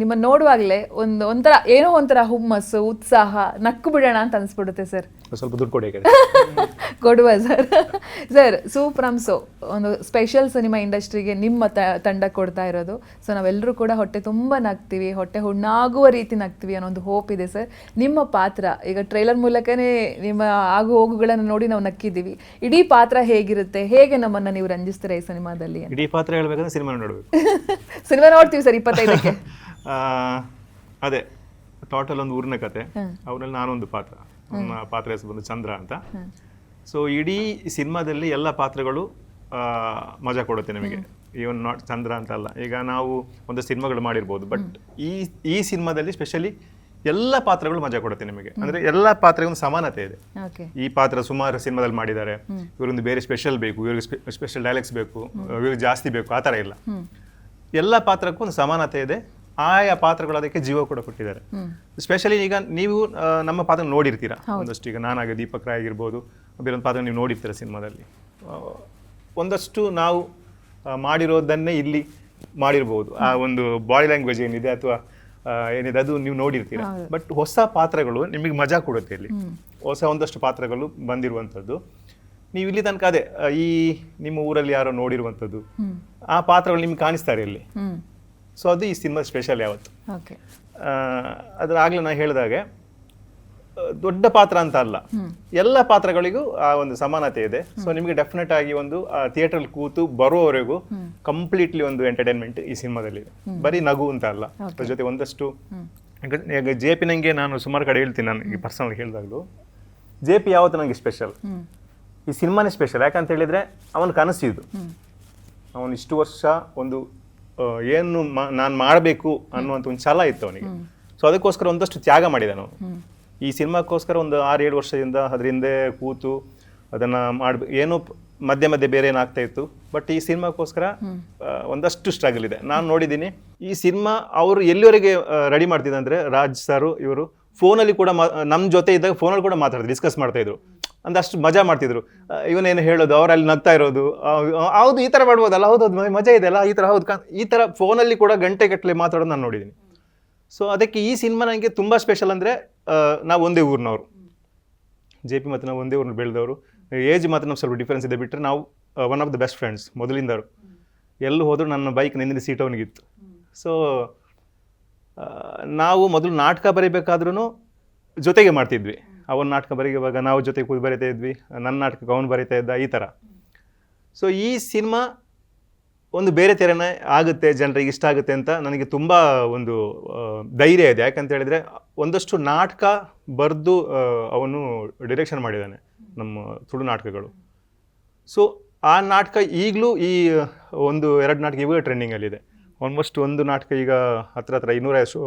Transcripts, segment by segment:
ನಿಮ್ಮನ್ನ ನೋಡುವಾಗಲೇ ಒಂದು ಒಂಥರ ಏನೋ ಒಂಥರ ಹುಮ್ಮಸ್ಸು ಉತ್ಸಾಹ ನಕ್ಕು ಬಿಡೋಣ ಅಂತ ಅನಿಸ್ಬಿಡುತ್ತೆ ಸರ್. ಸ್ವಲ್ಪ ದುಡ್ಡು ಕೊಡಿ ಕೊಡುವ ಸರ್. ಸರ್ ಸೂಪ್ರಮ್ಸು ಒಂದು ಸ್ಪೆಷಲ್ ಸಿನಿಮಾ ಇಂಡಸ್ಟ್ರಿಗೆ ನಿಮ್ಮ ತಂಡ ಕೊಡ್ತಾ ಇರೋದು. ಸೊ ನಾವೆಲ್ಲರೂ ಕೂಡ ಹೊಟ್ಟೆ ತುಂಬ ನಗ್ತೀವಿ ಹೊಟ್ಟೆ ಹುಣ್ಣಾಗುವ ರೀತಿ ನಗ್ತೀವಿ ಅನ್ನೋ ಒಂದು ಹೋಪ್ ಇದೆ ಸರ್. ನಿಮ್ಮ ಪಾತ್ರ ಈಗ ಟ್ರೈಲರ್ ಮೂಲಕನೇ ನಿಮ್ಮ ಆಗು ಹೋಗುಗಳನ್ನು ನೋಡಿ ನಾವು ನಕ್ಕಿದ್ದೀವಿ. ಇಡೀ ಪಾತ್ರ ಹೇಗಿರುತ್ತೆ? ಹೇಗೆ ನಮ್ಮನ್ನು ನೀವು ರಂಜಿಸ್ತೀರಾ ಈ ಸಿನಿಮಾದಲ್ಲಿ ಇಡೀ ಪಾತ್ರ ಹೇಳ್ಬೇಕಂದ್ರೆ ಸಿನಿಮಾ ನೋಡಬೇಕು. ಸಿನಿಮಾ ನೋಡ್ತೀವಿ ಸರ್ ಇಪ್ಪತ್ತೈದಕ್ಕೆ. ಅದೇ ಟೋಟಲ್ ಒಂದು ಊರಿನ ಕತೆ. ಅವರಲ್ಲಿ ನಾನೊಂದು ಪಾತ್ರ. ಪಾತ್ರ ಹೆಸರು ಬಂದು ಚಂದ್ರ ಅಂತ. ಸೊ ಇಡೀ ಸಿನಿಮಾದಲ್ಲಿ ಎಲ್ಲ ಪಾತ್ರಗಳು ಮಜಾ ಕೊಡುತ್ತೆ ನಿಮಗೆ. ಇವನ್ ನಾಟ್ ಚಂದ್ರ ಅಂತ ಅಲ್ಲ. ಈಗ ನಾವು ಒಂದು ಸಿನಿಮಾಗಳು ಮಾಡಿರ್ಬೋದು ಬಟ್ ಈ ಈ ಸಿನಿಮಾದಲ್ಲಿ ಸ್ಪೆಷಲಿ ಎಲ್ಲ ಪಾತ್ರಗಳು ಮಜಾ ಕೊಡುತ್ತೆ ನಿಮಗೆ. ಅಂದ್ರೆ ಎಲ್ಲ ಪಾತ್ರಗಳ ಸಮಾನತೆ ಇದೆ. ಈ ಪಾತ್ರ ಸುಮಾರು ಸಿನಿಮಾದಲ್ಲಿ ಮಾಡಿದ್ದಾರೆ. ಇವರೊಂದು ಬೇರೆ ಸ್ಪೆಷಲ್ ಬೇಕು ಇವ್ರಿಗೆ ಸ್ಪೆಷಲ್ ಡೈಲಾಗ್ಸ್ ಬೇಕು ಇವ್ರಿಗೆ ಜಾಸ್ತಿ ಬೇಕು ಆ ಥರ ಇಲ್ಲ. ಎಲ್ಲ ಪಾತ್ರಕ್ಕೂ ಒಂದು ಸಮಾನತೆ ಇದೆ. ಆಯಾ ಪಾತ್ರಗಳು ಅದಕ್ಕೆ ಜೀವ ಕೂಡ ಕೊಟ್ಟಿದ್ದಾರೆ. ಸ್ಪೆಷಲಿ ಈಗ ನೀವು ನಮ್ಮ ಪಾತ್ರ ನೋಡಿರ್ತೀರಾ? ಒಂದಷ್ಟು ಈಗ ನಾನಾಗ ದೀಪಕ್ ರಾಯ್ ಆಗಿರ್ಬೋದು ಬೇರೊಂದು ಪಾತ್ರ ನೀವು ನೋಡಿರ್ತೀರ ಸಿನಿಮಾದಲ್ಲಿ? ಒಂದಷ್ಟು ನಾವು ಮಾಡಿರೋದನ್ನೇ ಇಲ್ಲಿ ಮಾಡಿರ್ಬೋದು. ಆ ಒಂದು ಬಾಡಿ ಲ್ಯಾಂಗ್ವೇಜ್ ಏನಿದೆ ಅಥವಾ ಏನಿದೆ ಅದು ನೀವು ನೋಡಿರ್ತೀರ. ಬಟ್ ಹೊಸ ಪಾತ್ರಗಳು ನಿಮಗೆ ಮಜಾ ಕೊಡುತ್ತೆ ಇಲ್ಲಿ. ಹೊಸ ಒಂದಷ್ಟು ಪಾತ್ರಗಳು ಬಂದಿರುವಂಥದ್ದು. ನೀವು ಇಲ್ಲಿ ತನಕ ಅದೇ ಈ ನಿಮ್ಮ ಊರಲ್ಲಿ ಯಾರೋ ನೋಡಿರುವಂಥದ್ದು. ಆ ಪಾತ್ರಗಳು ನಿಮ್ಗೆ ಕಾಣಿಸ್ತಾರೆ ಇಲ್ಲಿ ಸೊ ಅದು ಈ ಸಿನಿಮಾ ಸ್ಪೆಷಲ್ ಯಾವತ್ತು? ಓಕೆ ಅದ್ರ ಆಗ್ಲೇ ನಾನು ಹೇಳಿದಾಗೆ ಆ, ದೊಡ್ಡ ಪಾತ್ರ ಅಂತ ಅಲ್ಲ. ಎಲ್ಲ ಪಾತ್ರಗಳಿಗೂ ಆ ಒಂದು ಸಮಾನತೆ ಇದೆ. ಸೊ ನಿಮಗೆ ಡೆಫಿನೆಟ್ ಆಗಿ ಒಂದು ಥಿಯೇಟರ್ ಕೂತು ಬರೋವರೆಗೂ ಕಂಪ್ಲೀಟ್ಲಿ ಒಂದು ಎಂಟರ್ಟೈನ್ಮೆಂಟ್ ಈ ಸಿನಿಮಾದಲ್ಲಿ. ಇದೆ ಬರೀ ನಗು ಅಂತ ಅಲ್ಲ. ಅದ್ರ ಜೊತೆ ಒಂದಷ್ಟು ಈಗ- ಜೆ ಪಿ ನಂಗೆ ನಾನು ಸುಮಾರು ಕಡೆ ಹೇಳ್ತೀನಿ ನಾನು ಈ ಪರ್ಸನಲ್ ಹೇಳಿದಾಗಲೂ. ಜೆ ಪಿ ಯಾವತ್ತು ನನಗೆ ಸ್ಪೆಷಲ್ ಈ ಸಿನಿಮಾನೇ ಸ್ಪೆಷಲ್ ಯಾಕಂತ ಹೇಳಿದ್ರೆ ಅವನ ಕನಸು ಇದು. ಅವನು ಇಷ್ಟು ವರ್ಷ ಒಂದು ಆ, ಏನು ನಾನು ಮಾಡಬೇಕು ಅನ್ನುವಂಥ ಒಂದು ಛಲ ಇತ್ತು ಅವನಿಗೆ. ಸೊ ಅದಕ್ಕೋಸ್ಕರ ಒಂದಷ್ಟು ತ್ಯಾಗ ಮಾಡಿದೆ ನಾವು ಈ ಸಿನಿಮಾಕ್ಕೋಸ್ಕರ ಒಂದು ಆರು ಏಳು ವರ್ಷದಿಂದ ಅದ್ರ ಹಿಂದೆ ಕೂತು ಅದನ್ನ ಮಾಡಬೇಕು ಏನೋ ಮಧ್ಯೆ ಮಧ್ಯೆ ಬೇರೆ ಏನಾಗ್ತಾ ಇತ್ತು. ಬಟ್ ಈ ಸಿನಿಮಾಕ್ಕೋಸ್ಕರ ಒಂದಷ್ಟು ಸ್ಟ್ರಗಲ್ ಇದೆ. ನಾನು ನೋಡಿದ್ದೀನಿ ಈ ಸಿನಿಮಾ ಅವರು ಎಲ್ಲಿವರೆಗೆ ರೆಡಿ ಮಾಡ್ತಿದ್ದಂದರೆ ರಾಜ್ ಸರು ಇವರು ಫೋನಲ್ಲಿ ಕೂಡ ನಮ್ಮ ಜೊತೆ ಇದ್ದಾಗ ಫೋನಲ್ಲಿ ಕೂಡ ಮಾತಾಡ್ತಾರೆ ಡಿಸ್ಕಸ್ ಮಾಡ್ತಾ ಇದ್ರು. ಅಂದಷ್ಟು ಮಜಾ ಮಾಡ್ತಿದ್ರು. ಇವನೇನು ಹೇಳೋದು, ಅವರಲ್ಲಿ ನಗ್ತಾ ಇರೋದು ಹೌದು, ಈ ಥರ ಮಾಡ್ಬೋದಲ್ಲ, ಹೌದು ಹೌದು ಮಜಾ ಇದೆ ಅಲ್ಲ, ಈ ಥರ ಹೌದು ಈ ಥರ ಫೋನಲ್ಲಿ ಕೂಡ ಗಂಟೆ ಗಟ್ಟಲೆ ಮಾತಾಡೋದು ನಾನು ನೋಡಿದ್ದೀನಿ ಸೊ ಅದಕ್ಕೆ ಈ ಸಿನಿಮಾ ನನಗೆ ತುಂಬ ಸ್ಪೆಷಲ್ ಅಂದರೆ ನಾವು ಒಂದೇ ಊರಿನವರು. ಜೆ ಪಿ ಮತ್ತು ನಾವು ಒಂದೇ ಊರಿನ ಬೆಳೆದವರು. ಏಜ್ ಮಾತ್ರ ನಮ್ಗೆ ಸ್ವಲ್ಪ ಡಿಫ್ರೆನ್ಸ್ ಇದೆ ಬಿಟ್ಟರೆ ನಾವು one of the best friends ಮೊದಲಿಂದವರು. ಎಲ್ಲೂ ಹೋದರೂ ನನ್ನ ಬೈಕ್ ನಿಂದಿನ ಸೀಟ್ ಅವನಿಗಿತ್ತು. ಸೊ ನಾವು ಮೊದಲು ನಾಟಕ ಬರೀಬೇಕಾದ್ರೂ ಜೊತೆಗೆ ಮಾಡ್ತಿದ್ವಿ. ಅವನ ನಾಟಕ ಬರೆಯುವಾಗ ನಾವು ಜೊತೆ ಕೂತು ಬರೀತಾ ಇದ್ವಿ ನನ್ನ ನಾಟಕ ಅವನು ಬರೀತಾ ಇದ್ದ ಈ ಥರ. ಸೊ ಈ ಸಿನಿಮಾ ಒಂದು ಬೇರೆ ತೆರೆನೇ ಆಗುತ್ತೆ ಜನರಿಗೆ ಇಷ್ಟ ಆಗುತ್ತೆ ಅಂತ ನನಗೆ ತುಂಬ ಒಂದು ಧೈರ್ಯ ಇದೆ. ಯಾಕಂತ ಹೇಳಿದರೆ ಒಂದಷ್ಟು ನಾಟಕ ಬರೆದು ಅವನು ಡಿರೆಕ್ಷನ್ ಮಾಡಿದ್ದಾನೆ ನಮ್ಮ ತುಳು ನಾಟಕಗಳು. ಸೊ ಆ ನಾಟಕ ಈಗಲೂ ಈ ಒಂದು ಎರಡು ನಾಟಕ ಇವಾಗ ಟ್ರೆಂಡಿಂಗಲ್ಲಿದೆ ಆಲ್ಮೋಸ್ಟ್ ಒಂದು ನಾಟಕ ಈಗ ಹತ್ರ ಹತ್ರ ಇನ್ನೂರ ಶೋ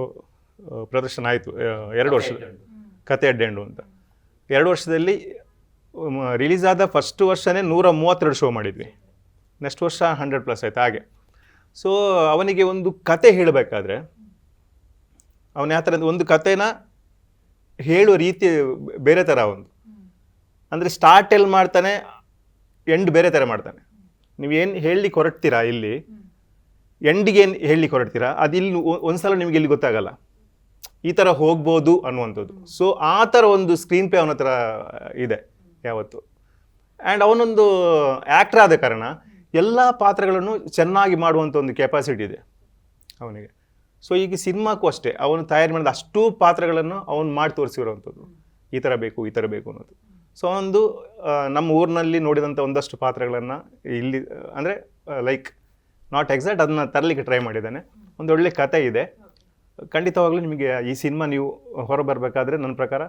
ಪ್ರದರ್ಶನ ಆಯಿತು ಎರಡು ವರ್ಷ ಕತೆ ಅಡ್ಡೆಂಡು ಅಂತ. ಎರಡು ವರ್ಷದಲ್ಲಿ ರಿಲೀಸ್ ಆದ ಫಸ್ಟ್ ವರ್ಷನೇ ನೂರ ಮೂವತ್ತೆರಡು ಶೋ ಮಾಡಿದ್ವಿ. ನೆಕ್ಸ್ಟ್ ವರ್ಷ ಹಂಡ್ರೆಡ್ ಪ್ಲಸ್ ಆಯ್ತು ಹಾಗೆ. ಸೊ ಅವನಿಗೆ ಒಂದು ಕತೆ ಹೇಳಬೇಕಾದ್ರೆ ಅವನ ಯಾವ ಥರ ಒಂದು ಕತೆನ ಹೇಳುವ ರೀತಿ ಬೇರೆ ಥರ ಒಂದು. ಅಂದರೆ ಸ್ಟಾರ್ಟ್ ಎಲ್ಲಿ ಮಾಡ್ತಾನೆ ಎಂಡ್ ಬೇರೆ ಥರ ಮಾಡ್ತಾನೆ. ನೀವು ಏನು ಹೇಳಲಿಕ್ಕೆ ಹೊರಡ್ತೀರಾ ಇಲ್ಲಿ? ಎಂಡಿಗೆ ಏನು ಹೇಳಲಿಕ್ಕೆ ಹೊರಡ್ತೀರಾ ಅದು ಇಲ್ಲಿ ಒಂದು ಸಲ ನಿಮಗೆ ಇಲ್ಲಿ ಗೊತ್ತಾಗಲ್ಲ. ಈ ಥರ ಹೋಗ್ಬೋದು ಅನ್ನುವಂಥದ್ದು. ಸೊ ಆ ಥರ ಒಂದು ಸ್ಕ್ರೀನ್ ಪ್ಲೇ ಅವನ ಹತ್ರ ಇದೆ ಯಾವತ್ತು. ಆ್ಯಂಡ್ ಅವನೊಂದು ಆ್ಯಕ್ಟರ್ ಆದ ಕಾರಣ ಎಲ್ಲ ಪಾತ್ರಗಳನ್ನು ಚೆನ್ನಾಗಿ ಮಾಡುವಂಥ ಒಂದು ಕೆಪಾಸಿಟಿ ಇದೆ ಅವನಿಗೆ. ಸೊ ಈಗ ಸಿನಿಮಾಕ್ಕೂ ಅಷ್ಟೇ, ಅವನು ತಯಾರು ಮಾಡಿದ ಅಷ್ಟು ಪಾತ್ರಗಳನ್ನು ಅವನು ಮಾಡಿ ತೋರಿಸಿರುವಂಥದ್ದು. ಈ ಥರ ಬೇಕು, ಈ ಥರ ಬೇಕು ಅನ್ನೋದು. ಸೊ ಒಂದು ನಮ್ಮ ಊರಿನಲ್ಲಿ ನೋಡಿದಂಥ ಒಂದಷ್ಟು ಪಾತ್ರಗಳನ್ನು ಇಲ್ಲಿ, ಅಂದರೆ ಲೈಕ್ ನಾಟ್ ಎಕ್ಸಾಕ್ಟ್ ಅದನ್ನ ತರಲಿಕ್ಕೆ ಟ್ರೈ ಮಾಡಿದ್ದಾನೆ. ಒಳ್ಳೆ ಕತೆ ಇದೆ. ಖಂಡಿತವಾಗ್ಲೂ ನಿಮಗೆ ಈ ಸಿನಿಮಾ ನೀವು ಹೊರಬರಬೇಕಾದ್ರೆ ನನ್ನ ಪ್ರಕಾರ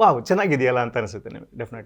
ವಾವ್ ಚೆನ್ನಾಗಿದೆಯಲ್ಲ ಅಂತ ಅನಿಸುತ್ತೆ ನಿಮಗೆ ಡೆಫಿನೆಟ್